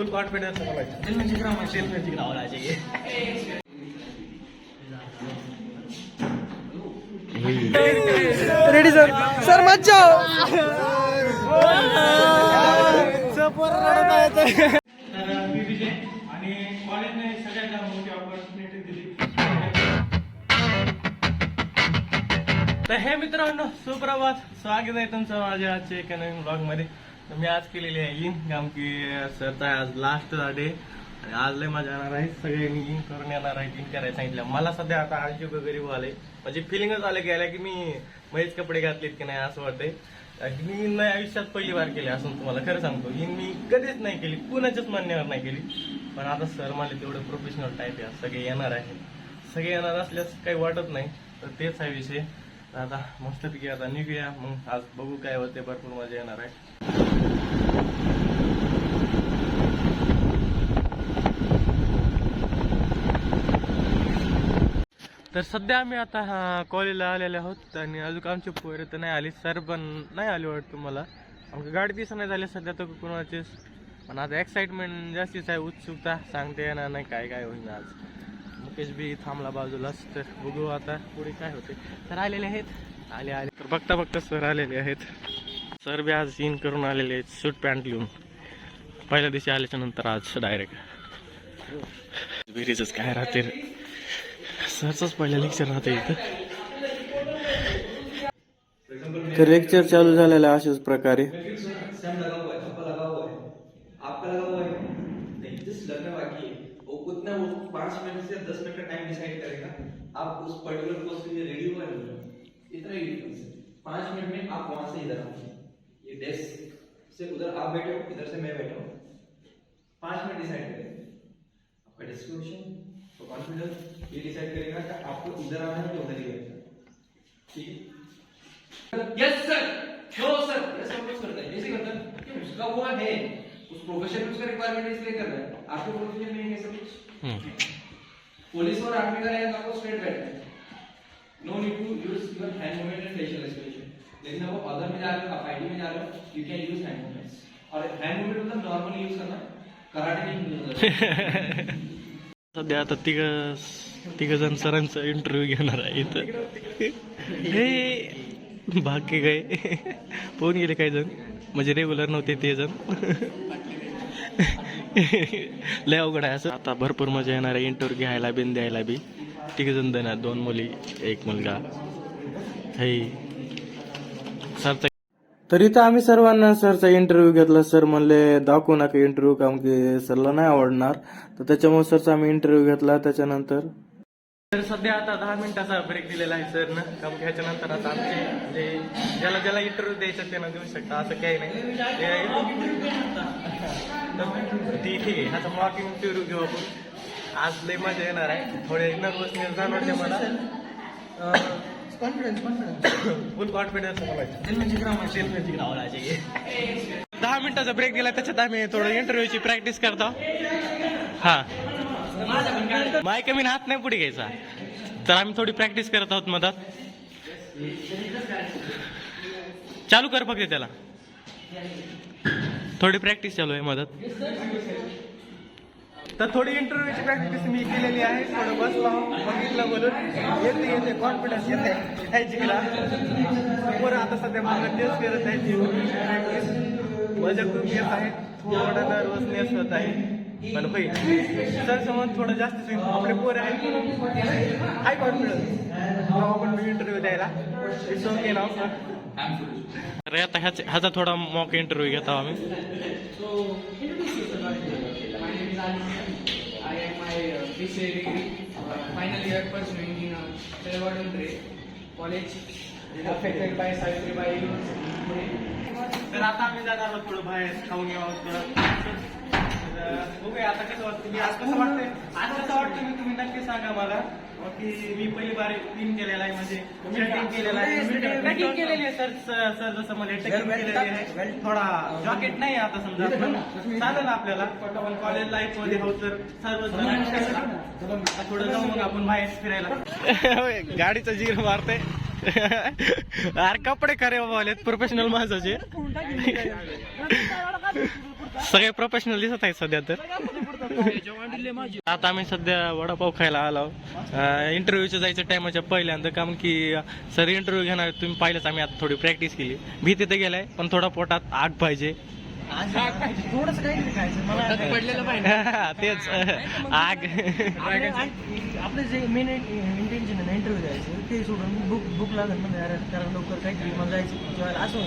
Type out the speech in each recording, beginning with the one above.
फुल confidence है बोला दिल में जिगरा होना दिल में जिगरा होना चाहिए रेडी सर सर मज्जा सपोर रडत आहे तर मी विजय आणि कॉलेजने सगळ्यांना मोठी ऑपॉर्च्युनिटी दिली. तर हे मित्रांनो सुप्रभात. स्वागत आहे तुमचं माझ्या आजच्या एका नवीन ब्लॉगमध्ये. तर मी आज केलेली आहे इन कारण की सरचा आहे आज लास्ट डे आणि आज लय मजा येणार आहे. सगळ्यांनी इन करून येणार आहे इन करायला सांगितलं. मला सध्या आता आळशी वगैरे आले म्हणजे फिलिंगच आलं की आल्या की मी महेच कपडे घातलेत की नाही असं वाटतंय. मी इन नाही आयुष्यात पहिली बार केली असं तुम्हाला खरं सांगतो. इन मी कधीच नाही केली. कुणाच्याच मान्यावर नाही केली. पण आता सर मला तेवढं प्रोफेशनल टाईप आहे. सगळे येणार आहे सगळे येणार असल्यास काही वाटत नाही. तर तेच आहे विषय. तर आता मस्तपैकी आता निघूया. मग आज बघू काय होते भरपूर मजा येणार आहे. तर सध्या आम्ही आता कॉलेजला आलेले आहोत आणि अजून आमची पोरं तर नाही आली सर पण नाही आली वाटतं मला. आमची गाडी दिसत नाही झाली सध्या तर कोणाचीच. पण आता एक्साइटमेंट जास्तीच आहे उत्सुकता सांगते येणार नाही काय काय होईल आज. मुकेश बी थांबला बाजूलाच तर बघू आता पुढे काय होते. तर आलेले आहेत? आले आले. तर बघता बघता सर आलेले आहेत. सर बी आज इन करून आलेले आहेत सूट पॅन्ट लिहून पहिल्या दिवशी आल्याच्यानंतर आज डायरेक्ट विहिरीच काय राहते? सरच पहिलं लेक्चर राहते इथं. तर लेक्चर चालू झालेलं आहे अशाच प्रकारे. सैम उतना वो पाँच मिनट से दस मिनट का टाइम डिसाइड करेगा। आप उस पर्टिकुलर कोर्स के लिए रेडी है? इतना ही डिफरेंस है। पाँच मिनट में आप वहाँ से इधर आओ। ये डेस्क से उधर आप बैठे हो, इधर से मैं बैठा हूँ। पाँच मिनट डिसाइड करेंगे। आपका डिस्क्रिप्शन तो कॉन्फिडेंस ये डिसाइड करेगा कि आपको इधर आना है या उधर ही बैठना है। ठीक है? यस सर नो सर ऐसा कुछ करता है। जैसे करता है कि उसका वो है, उस प्रोफेशन में उसका रिक्वायरमेंट इसलिए कर रहा है। आपके प्रोफेशन में नहीं है सब कुछ? पुलिस और आर्मी का रहेगा आपको स्ट्रेट बैठना है no need to use your hand movement and facial expression लेकिन अब वो अदर में जा रहे हो आप आईडी में जा रहे हो you can use hand movements और हैंड मूवमेंट मतलब नॉर्मली यूज करना कराटे नहीं यूज करना। सध्या आता तिघ तिघ जण सरांचा इंटरव्ह्यू घेणार आहे इथं. हे बाकी काय? पोहून गेले काही जण? म्हणजे रेग्युलर नव्हते ते जण. लय अवघड आहे असं. आता भरपूर मजा येणार आहे. इंटरव्ह्यू घ्यायला बिन द्यायला बी. तिघ जण देणार. दोन मुली एक मुलगा. हे. सरचा तर इथं आम्ही सर्वांना सरचा इंटरव्ह्यू घेतला. सर म्हणले दाखवू नका इंटरव्ह्यू काम की सरला नाही आवडणार. तर त्याच्यामुळे सरचा आम्ही इंटरव्ह्यू घेतला. त्याच्यानंतर तर सध्या आता दहा मिनिटाचा ब्रेक दिलेला आहे सर ना. काम ह्याच्यानंतर आता आमचे म्हणजे ज्याला ज्याला इंटरव्ह्यू द्यायचा त्यांना देऊ शकता असं काही नाही. ठीक आहे. ह्याचा मॉक इंटरव्ह्यू घेऊ आपण. आज लय मजा येणार आहे. थोडे नर्वसनेस जाणवते मला. कॉन्फिडेंस फुल कॉन्फिडन्स दहा मिनिटाचा ब्रेक दिला त्याच्यात आम्ही थोडं इंटरव्ह्यूची प्रॅक्टिस करतो. हा. माय कमी हात नाही पुढे घ्यायचा. तर आम्ही थोडी प्रॅक्टिस करत आहोत मधात. चालू कर फक्त त्याला. थोडी प्रॅक्टिस चालू आहे मदत तर थोडी इंटरव्ह्यूची प्रॅक्टिस मी केलेली आहे. थोडं बसलो बघितलं बोलून. येते येते कॉन्फिडन्स येते. काय जिंकला. बरं आता सध्या मला टेस्ट करत आहे प्रॅक्टिस माझ्या खूप येत आहे. थोडं नर्वसनेस होत आहे. म्हणलं होय समज थोडं जास्त आपले पोर आहे हाय कॉन्फिडन्स इंटरव्ह्यू द्यायला विश्वास केला सर अरे आता ह्याच ह्याचा थोडा मॉक इंटरव्ह्यू घेतो आम्ही फायनल इयर पर्सनिंग इन ड्रे कॉलेज अफेक्टेड बाय सावित्रीबाई तर आता आम्ही जाणार आहोत थोडं बाहेर. खाऊन घ्यावं बघूया आता कसं वाटतं. तुम्ही आज कसं वाटतंय? आज कसं वाटतं मी तुम्ही नक्की सांगा मला. की मी पहिली बारी क्लीन केलेला आहे म्हणजे शर्टिंग केलेला आहे. टॅकिंग केलेली आहे सर सर जसं मला टॅकिंग केलेली आहे. थोडा जॉकेट नाही आता समजा. चालेल आपल्याला. पण कॉलेज लाईफमध्ये हो तर सर्व थोडं जाऊ मग आपण बाहेर फिरायला. गाडीचं जीर मारते अरे कपडे खरे बाबा प्रोफेशनल माणसाचे. सगळे प्रोफेशनल दिसत आहेत सध्या तर. आता आम्ही सध्या वडापाव खायला आलो. इंटरव्ह्यूच्या जायचं टायमाच्या पहिल्यांदा कारण की सर इंटरव्ह्यू घेणार तुम्ही पाहिलंच आम्ही आता थोडी प्रॅक्टिस केली. भीती तर गेलाय पण थोडा पोटात आग पाहिजे. काही तेच. आग. आपलं जे मेन इंटेन्शन आहे ना इंटरव्ह्यू द्यायचं ते सोडून बुक बुक लागत म्हणजे कारण लवकर मला जायचं असं.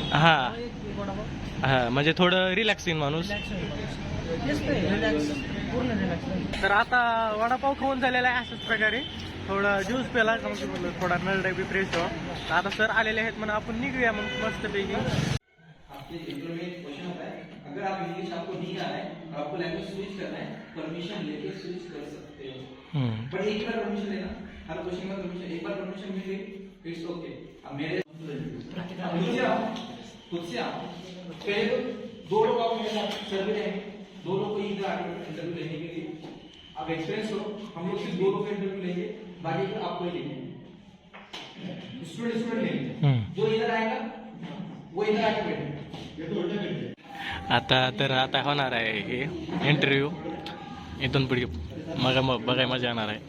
हा. म्हणजे थोडं रिलॅक्स येईल माणूस तर आता वडापाव खाऊन झालेला आहे अशाच प्रकारे. थोडा ज्यूस पेला थोडा नळ बी फ्रेश हो. आता सर आलेले आहेत म्हणून आपण निघूया मग मस्तपैकी. आपके इंटरव्यू में क्वेश्चन होता अगर आप इंग्लिश आपको नहीं आ रहा है और आपको लैंग्वेज स्विच करना है परमिशन लेके स्विच कर सकते हो. हम्म. बट एक बार परमिशन लेना. हर क्वेश्चन में परमिशन एक बार परमिशन मिल गई इट्स ओके अब मेरे पहले तो दो लोग आओ मेरे साथ सर भी रहेंगे। दो लोग को इधर इंटरव्यू लेने के लिए। अब एक्सपीरियंस हो हम लोग सिर्फ दो लोग का इंटरव्यू लेंगे बाकी को आपको ही लेंगे। स्टूडेंट स्टूडेंट लेंगे. जो इधर आएगा वो इधर आके बैठेगा। ये तो उल्टा बैठे आता तर आता होणार आहे हे इंटरव्ह्यू इथून पुढे मग मग बघाय मजा येणार आहे.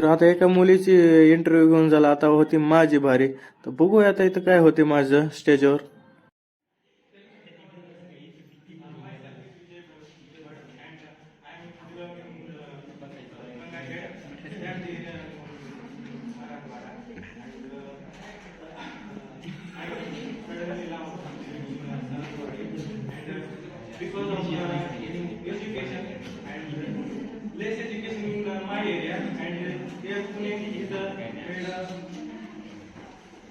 तर आता एका मुलीची इंटरव्ह्यू घेऊन झाला. आता होती माझी भारी. तर बघूया आता इथं काय होते माझं स्टेजवर because of uh, education and less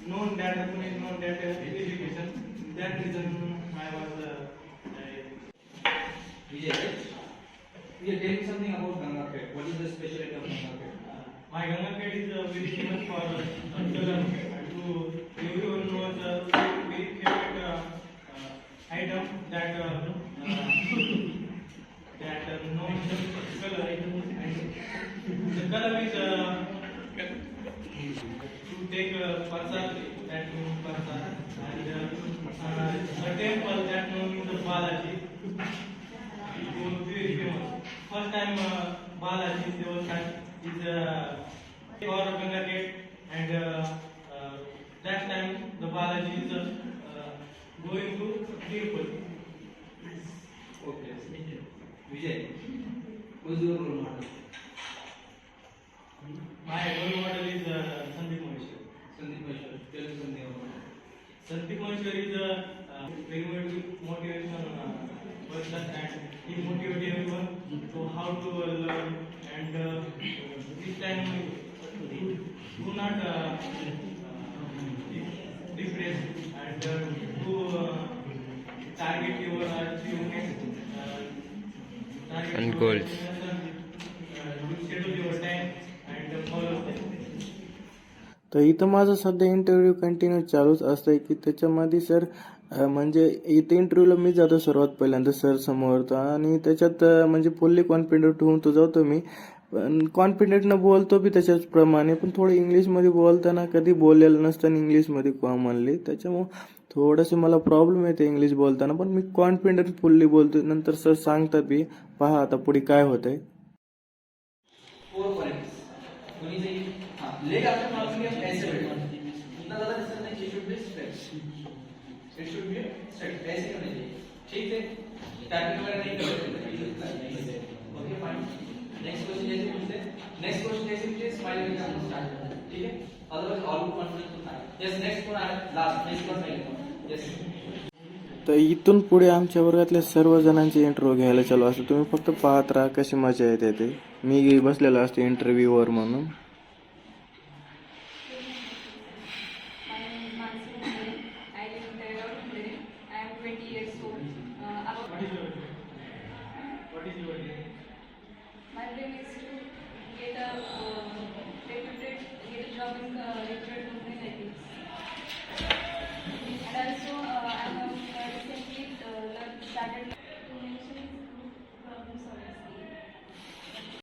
known that is known that uh, education. That reason I was. Uh, Vijay? Vijay, tell me something about Ganga Pet. What is the specialty of Ganga Pet? my Ganga Pet is uh, very famous for uh, cultural to everyone knows uh, very favorite uh, uh, item that uh, uh, that uh, known the color the color is uh, take uh, prasad that means prasad and uh, uh, a temple that known the Balaji. It was very famous. First time uh, Balaji was is uh, for Ganga Gate and uh, uh, that time the Balaji is uh, uh, going to Tirupati. Okay. Vijay, who is your role model? My role model is uh, Sandeep Maheshwari. Uh, very motivational uh, person and he everyone to how to uh, learn and uh, this time do, not uh, uh, depress and uh, to uh, target your achievement uh, target And your goals. destination, uh, you schedule your time and uh, follow them. तर इथं माझं सध्या interview continue चालूच असतंय की त्याच्यामध्ये sir म्हणजे इथं इंटरव्ह्यूला मी जातो सर्वात पहिल्यांदा सर समोर. तर आणि त्याच्यात म्हणजे फुल्ली कॉन्फिडंट होऊन तो जातो मी. पण कॉन्फिडंटनं बोलतो बी त्याच्याचप्रमाणे पण थोडं इंग्लिशमध्ये बोलताना कधी बोललेलं नसताना इंग्लिशमध्ये कॉमनली त्याच्यामुळं थोडंसं मला प्रॉब्लेम येते इंग्लिश बोलताना पण मी कॉन्फिडंट फुल्ली बोलतो. नंतर सर सांगतात बी पहा आता पुढे काय होतंय? ओके फाइन नेक्स्ट क्वेश्चन जैसे नेक्स्ट क्वेश्चन जैसे पूछे स्माइल करके स्टार्ट ठीक है अदरवाइज ऑल गुड कॉन्फिडेंस होता है yes next last next yes तर इथून पुढे आमच्या वर्गातल्या सर्व जणांचे इंटरव्ह्यू घ्यायला चालू असतो. तुम्ही फक्त पाहत राहा कशी मजा येते ते. मी बसलेलो असतो इंटरव्ह्यूवर म्हणून.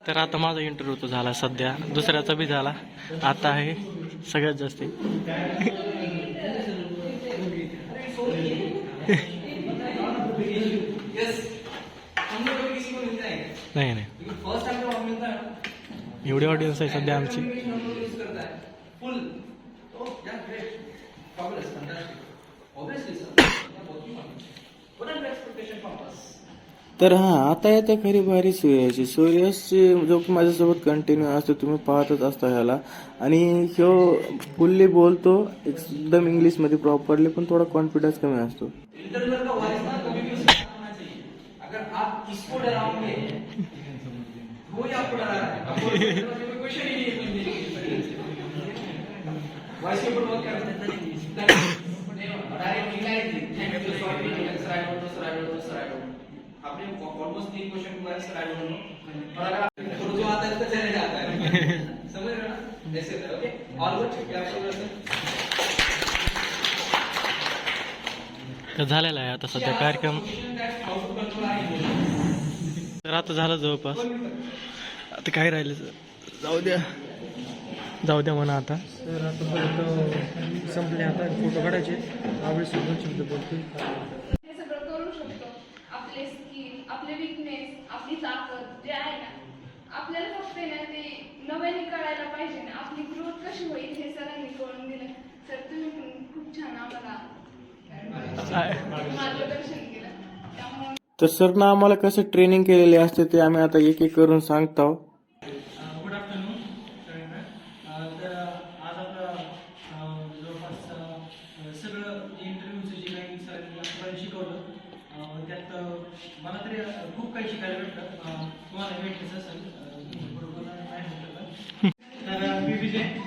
तर आता माझा इंटरव्ह्यू तो झाला सध्या. दुसऱ्याचा बी झाला. आता आहे सगळ्यात जास्त. नाही नाही. एवढी ऑडियन्स आहे सध्या आमची. Oh, What are the expectations from us? तर हा आता येत्या खरी भारी सूर्याची सूर्यची जो की माझ्यासोबत कंटिन्यू असतो तुम्ही पाहतच असता ह्याला. आणि ह्यो फुल्ली बोलतो एकदम इंग्लिशमध्ये प्रॉपरली पण थोडा कॉन्फिडन्स कमी असतो. आपने ऑलमोस्ट तीन क्वेश्चन को सर आई डोंट नो और अगर और जो आता है उसका चले जाता है। समझ रहे हो ना? ऐसे okay all good clap for yourself तर झालेला आहे आता सध्या कार्यक्रम. तर आता झालं जवळपास. आता काय राहिलं जाऊ द्या. जाऊ द्या म्हणा आता. तर आता संपले आता. फोटो काढायचे. आवडे दोन शब्द बोलतील हे सगळं करू शकतो आपले स्किल आपले विकनेस आपली ताकद जे आहे ना आपल्याला फक्त आहे ना ते नव्याने कळायला पाहिजे ना आपली ग्रोथ कशी होईल हे सरांनी कळून दिलं सर तुम्ही पण खूप छान आम्हाला तर सर ना तर सरनं आम्हाला कसं ट्रेनिंग केलेली असते ते आम्ही आता एक एक करून सांगतो गुड आफ्टरनून सगळ्यांना अं, तर आज आपलं अं, जवळपास अं, सगळं इंटरव्ह्यूचं जे काही सरांनी आपल्याला शिकवलं अं, त्यात अं, मला तरी अं, खूप काही शिकायला भेटलं अं, तुम्हाला भेटलंच असेल अं, बरोबर नाही म्हटलं तर. तर मी विजय आणि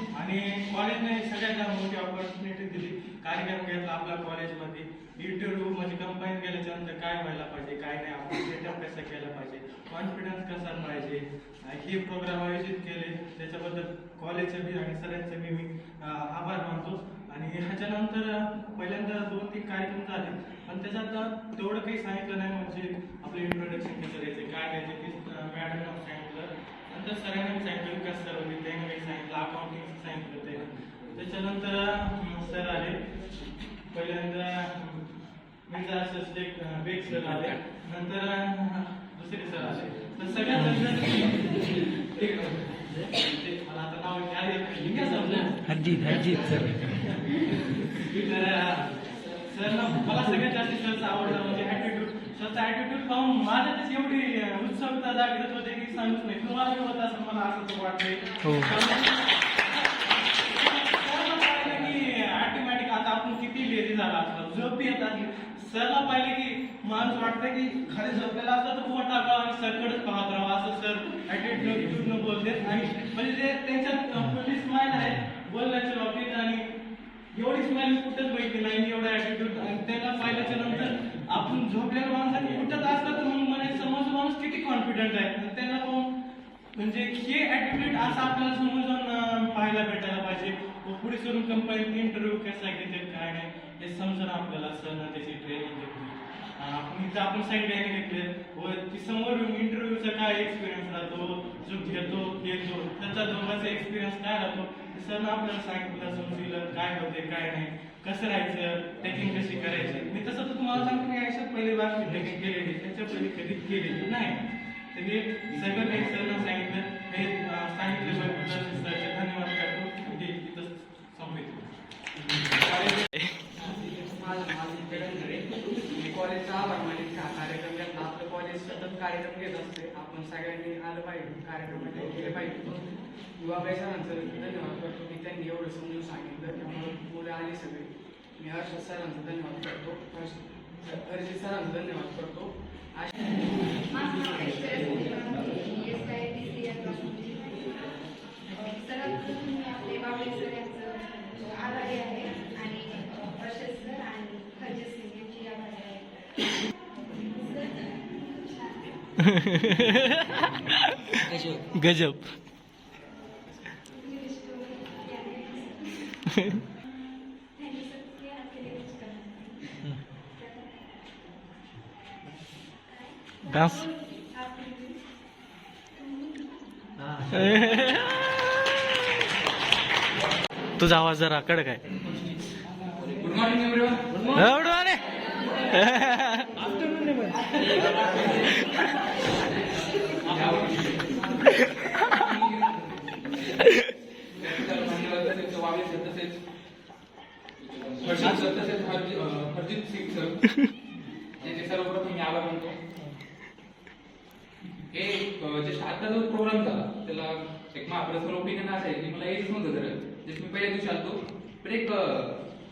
कॉलेजने सगळ्यात मोठी ऑपॉर्च्युनिटी दिली कार्यक्रम घेतला आपल्या कॉलेजमध्ये इंटरव्ह्यू म्हणजे कंपाईन नंतर काय व्हायला पाहिजे काय नाही आपण सेटअप कसं केला पाहिजे कॉन्फिडन्स कसा पाहिजे हे प्रोग्राम आयोजित केले त्याच्याबद्दल कॉलेजचं बी आणि सरांचं बी मी आभार मानतो. आणि ह्याच्यानंतर पहिल्यांदा दोन तीन कार्यक्रम झाले पण त्याच्यात तेवढं काही सांगितलं नाही म्हणजे आपलं इंट्रोडक्शन कसं द्यायचं काय द्यायचं ते मॅडमनं सांगितलं. नंतर सरांनी सांगितलं कसं सर होते त्यांनी काही सांगितलं अकाउंटिंग सांगितलं ते त्याच्यानंतर सर आले. पहिल्यांदा मिर्झा असं एक बेग सर आले. नंतर दुसरे सर आले. तर ते मला आता नाव हरजीत हरजीत सर मला सगळ्यात जास्त सरचा आवडला म्हणजे ॲटिट्यूड सरचा ॲटिट्यूड पाहून माझ्यातच एवढी उत्सुकता जागृत होते की सांगूच नाही. तुम्हाला होत असं मला असं वाटतंय. हो. ऑटोमॅटिक आता आपण किती लेझी झाला असला. झोप येत असली. सरला पाहिलं की माणूस वाटतं की खाली झोपलेला असतो तर उभं टाकावा आणि सरकडेच पाहत राहा असं सर ॲटिट्यूड न बोलते आणि म्हणजे ते त्यांच्यात पोलीस स्माईल आहे बोलण्याच्या बाबतीत आणि एवढी स्माईल कुठंच बघितली नाही एवढा ॲटिट्यूड आणि त्याला पाहिल्याच्या नंतर आपण झोपलेल्या माणसाने उठत असलं तर मग मला समोरचा माणूस किती कॉन्फिडंट आहे? आणि त्यांना पाहून म्हणजे हे ॲटिट्यूड असं आपल्याला समोर जाऊन पाहायला भेटायला पाहिजे. पुढे सरून कंपनीत इंटरव्ह्यू कसा घेते काय नाही हे समजून आपल्याला सण त्याची ट्रेनिंग घेतली आपण इथं आपण साईड घेतले व ती समोर इंटरव्ह्यूचा काय एक्सपिरियन्स राहतो जो घेतो घेतो त्याचा दोघांचा एक्सपिरियन्स काय राहतो सर आपल्याला सांगितलं समजलं काय होते काय नाही कसं राहायचं ट्रेकिंग कशी करायची. मी तसं तर तुम्हाला सांगतो मी आयुष्यात पहिली बार ट्रेकिंग केलेली त्याच्या पहिले कधी केलेली नाही. तर हे सगळं काही सरनं सांगितलं हे सांगितलं धन्यवाद करतो हे इथं संपवितो माझं माझं जगन रे मी कॉलेजचा आभार मानित हा कार्यक्रम घेतला आपलं कॉलेज सतत कार्यक्रम घेत असते आपण सगळ्यांनी आलं पाहिजे कार्यक्रम attend केले पाहिजे युवाबाई सरांचं धन्यवाद करतो की त्यांनी एवढं समजून सांगितलं त्यामुळे मुलं आली सगळी मी हर्षद सरांचा धन्यवाद करतो हर्ष हर्षित सरांचा धन्यवाद करतो गजब. डान्स. तुझा आवाज जरा कडक आहे गुड मॉर्निंग एव्हरीवन एवढं रे हरजित सिंग सर सर्वप्रथम मी हे आता जो प्रोग्राम झाला त्याला एक माझा ओपिनियन असं आहे की? मला हेच नव्हतं जर जसं मी पहिल्या दिवशी आलतो पण एक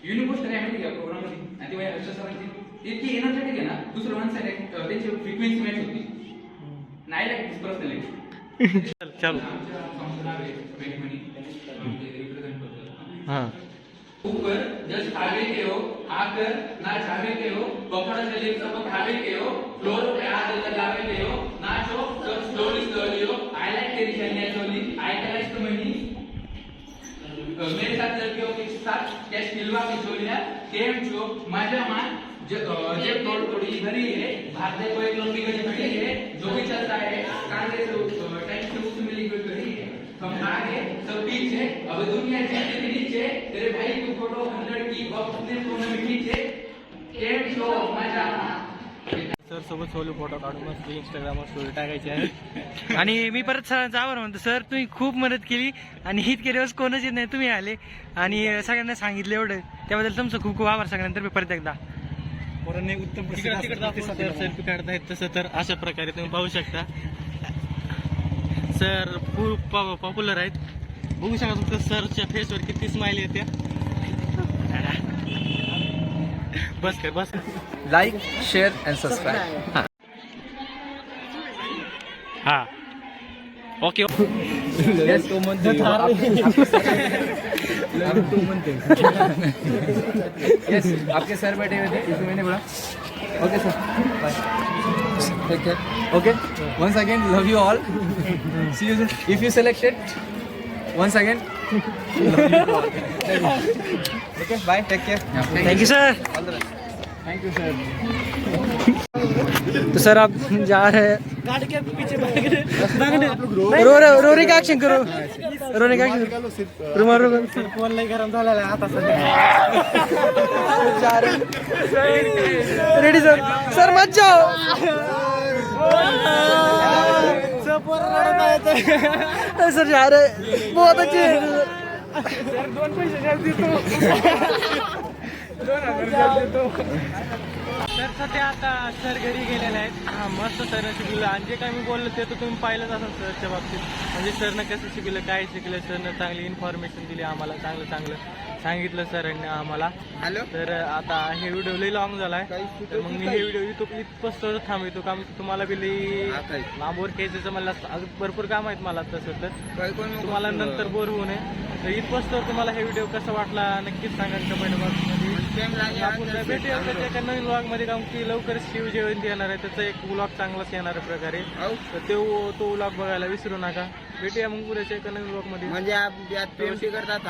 युनिक गोष्ट काय माहिती का प्रोग्राममध्ये आणि ती माझ्या हर्ष सरांची इतकी एनर्जेटिक दुसरं माणसं त्यांची फ्रिक्वेन्सी मॅच होती. नाही लाईक पर्सनली चल चालू. हा ऊपर जस्ट आगे के हो. आकर नाच आगे के हो पकड़ से लिप सब आगे के हो फ्लोर पे हाथ लगावे के हो नाचो सब स्लोली स्लोली हो. I like Teri chaniya choli I like तो मनी मेरे साथ लड़कियों के साथ. कैश मिलवा की चोलियां केम छो मजा मान. तोड़ है भारत को एक लंबी गली है जो भी चलता है कांधे से टाइम से मिली हुई गली है हम आगे सब पीछे अब दुनिया चलती के नीचे तेरे भाई की फोटो हंड्रेड की बॉक्स ने सोने में केम छो मजा. सर सोबत सोलो फोटो काढून मस्त इंस्टाग्रामवर स्टोरी टाकायची आहे. आणि मी परत सरांचा आभार मानतो सर तुम्ही खूप मदत केली आणि इतके दिवस कोणच येत नाही तुम्ही आले. आणि सगळ्यांना सांगितलं एवढं. त्याबद्दल तुमचं खूप खूप आभार सगळ्यांतर्फे परत एकदा. तिकडे तिकडे दाखवून सर सेल्फी काढतायत तसं तर अशा प्रकारे तुम्ही पाहू शकता. सर खूप पॉप्युलर आहेत. बघू शकता तुमच्या सरच्या फेसवर किती स्माइल येते बस कर बस like, share, and subscribe. हा. ओके. Two months. yes, आपके सर बैठे हुए थे इसलिए मैंने बोला okay sir bye take care okay all see you soon if you selected once again love you all okay bye take care thank you sir all the best thank you sir तो sir आप जा रहे हैं। गाड़ी के पीछे row row रोने का action करो। रोने का एक्शन रुमा रो फोन नाही गरम झालेला आता सध्या रेडी सर सर मत जाओ। सर जा रहे बहुत अच्छे सर दोन पैसे तर सध्या आता सर घरी गेलेले आहेत. हा, मस्त सरनं शिकवलं आणि जे काय मी बोललो ते तर तुम्ही पाहिलंच असाल सरच्या बाबतीत. म्हणजे सरनं कसं शिकलं काय शिकलं सरनं चांगली इन्फॉर्मेशन दिली आम्हाला चांगलं चांगलं सांगितलं सरांनी आम्हाला. तर आता हे व्हिडिओ लई लॉंग झालाय. तर मग मी हे व्हिडिओ इथं इथपासून थांबवतो काम तुम्हाला बी लई लांबवर घ्यायचं मला भरपूर काम आहेत मला तसं तर. तुम्हाला नंतर बोर होऊ नये. तर इथपासून तुम्हाला हे व्हिडिओ कसा वाटला नक्कीच सांगा कमेंट बॉक्समध्ये त्याच्या एका नवीन व्लॉगमध्ये काम की लवकरच शिव जयंती येणार आहे. त्याचा एक व्लॉग चांगलाच येणार आहे प्रकारे. तर तो तो व्लॉग बघायला विसरू नका. भेटूया मग उद्याच्या एका नवीन व्लॉगमध्ये. म्हणजे करतात